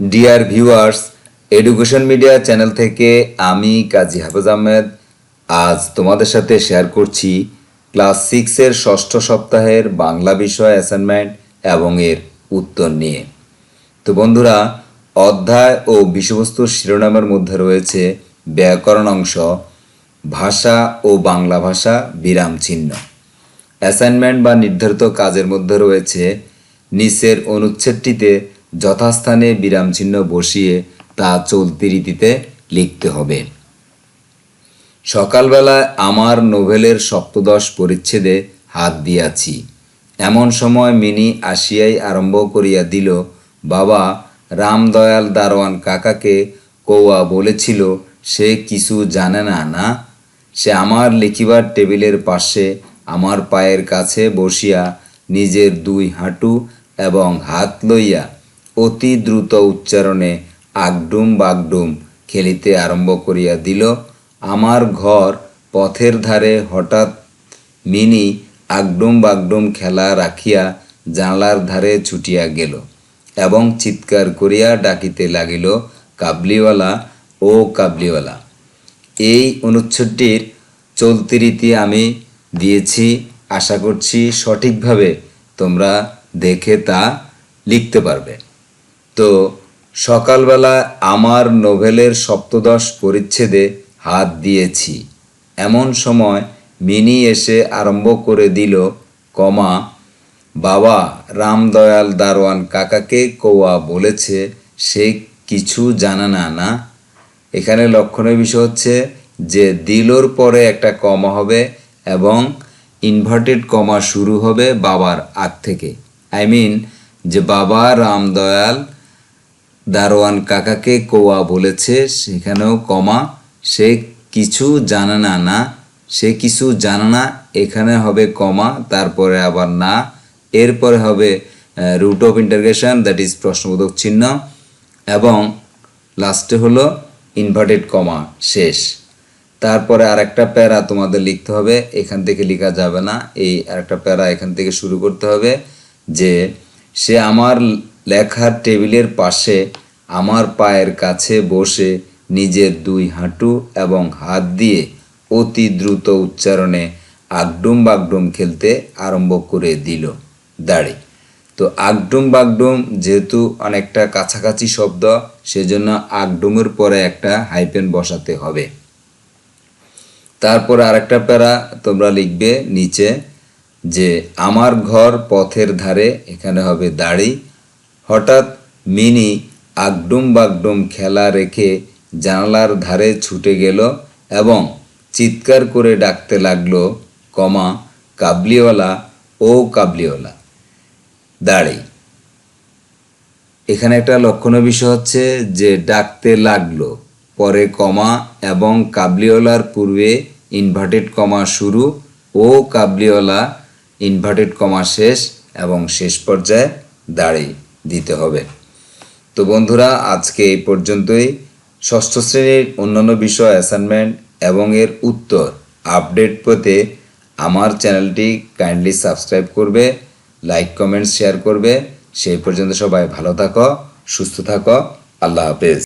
Dear viewers education media channel থেকে আমি কাজী হাফেজ আহমেদ। আজ তোমাদের সাথে শেয়ার করছি ক্লাস সিক্সের ষষ্ঠ সপ্তাহের বাংলা বিষয় অ্যাসাইনমেন্ট এবং এর উত্তর নিয়ে। তো বন্ধুরা, অধ্যায় ও বিষয়বস্তুর শিরোনামের মধ্যে রয়েছে ব্যাকরণ অংশ, ভাষা ও বাংলা ভাষা বিরাম চিহ্ন। অ্যাসাইনমেন্ট বা নির্ধারিত কাজের মধ্যে রয়েছে নিচের অনুচ্ছেদটিতে যথাস্থানে বিরাম চিহ্ন বসিয়ে তা চলতি রীতিতে লিখতে হবে। সকালবেলায় আমার নোভেলের সপ্তদশ পরিচ্ছেদে হাত দিয়াছি। এমন সময় মিনি আসিয়াই আরম্ভ করিয়া দিল, বাবা, রামদয়াল দারোয়ান কাকাকে কৌয়া বলেছিল, সে কিছু জানে না না? সে আমার লিখিবার টেবিলের পাশে আমার পায়ের কাছে বসিয়া নিজের দুই হাঁটু এবং হাত লইয়া অতি দ্রুত উচ্চারণে আগডুম বাগডুম খেলিতে আরম্ভ করিয়া দিল, আমার ঘর পথের ধারে হঠাৎ মিনি আগডুম বাগডুম খেলা রাখিয়া জানলার ধারে ছুটিয়া গেল এবং চিৎকার করিয়া ডাকিতে লাগিল, কাবলিওয়ালা, ও কাবলিওয়ালা, এই অনুচ্ছেদটির চলতি রীতি আমি দিয়েছি, আশা করছি সঠিকভাবে তোমরা দেখে তা লিখতে পারবে। তো সকালবেলা আমার নোভেলের সপ্তদশ পরিচ্ছেদে হাত দিয়েছি। এমন সময় মিনি এসে আরম্ভ করে দিল, কমা, বাবা, রামদয়াল দারোয়ান কাকাকে কৌয়া বলেছে, সে কিছু জানে না না? এখানে লক্ষণের বিষয় হচ্ছে যে দিলোর পরে একটা কমা হবে এবং ইনভার্টেড কমা শুরু হবে বাবার আগ থেকে। আই মিন যে বাবা, রামদয়াল দারোয়ান কাকাকে কৌয়া বলেছে, সেখানেও কমা, সে কিছু জানে না না, সে কিছু জানে না, এখানে হবে কমা, তারপরে আবার না, এরপরে হবে root of integration that is প্রশ্নবোধক চিহ্ন, এবং লাস্টে হলো ইনভার্টেড কমা শেষ। তারপরে আরেকটা প্যারা তোমাদের লিখতে হবে, এখান থেকে লেখা যাবে না, এই আরেকটা প্যারা এখান থেকে শুরু করতে হবে, যে সে আমার লেখার টেবিলের পাশে আমার পায়ের কাছে বসে নিজের দুই হাঁটু এবং হাত দিয়ে অতি দ্রুত উচ্চারণে আগডুম বাগডুম খেলতে আরম্ভ করে দিল দাড়ি। তো আগডুম বাগডুম যেহেতু অনেকটা কাছাকাছি শব্দ, সেজন্য আগডুমের পরে একটা হাইপেন বসাতে হবে। তারপর আরেকটা প্যারা তোমরা লিখবে নিচে যে, আমার ঘর পথের ধারে এখানে হবে দাড়ি। হঠাৎ মিনি আগডুম বাগডুম খেলা রেখে জানালার ধারে ছুটে গেল এবং চিৎকার করে ডাকতে লাগল, কমা, কাবলিওয়ালা, ও কাবলিওয়ালা দাড়ি এখানে একটা লক্ষণীয় বিষয় হচ্ছে যে ডাকতে লাগল, পরে কমা এবং কাবলিওয়ালার পূর্বে ইনভার্টেড কমা শুরু, ও কাবলিওয়ালা ইনভার্টেড কমা শেষ এবং শেষ পর্যায়ে দাড়ি দিতে হবে। তো বন্ধুরা, আজকে এই পর্যন্তই। ষষ্ঠ শ্রেণির অন্যান্য বিষয় অ্যাসাইনমেন্ট এবং এর উত্তর আপডেট পেতে আমার চ্যানেলটি কাইন্ডলি সাবস্ক্রাইব করবে লাইক কমেন্ট শেয়ার করবে। সেই পর্যন্ত সবাই ভালো থাকো, সুস্থ থাকো। আল্লাহ হাফেজ।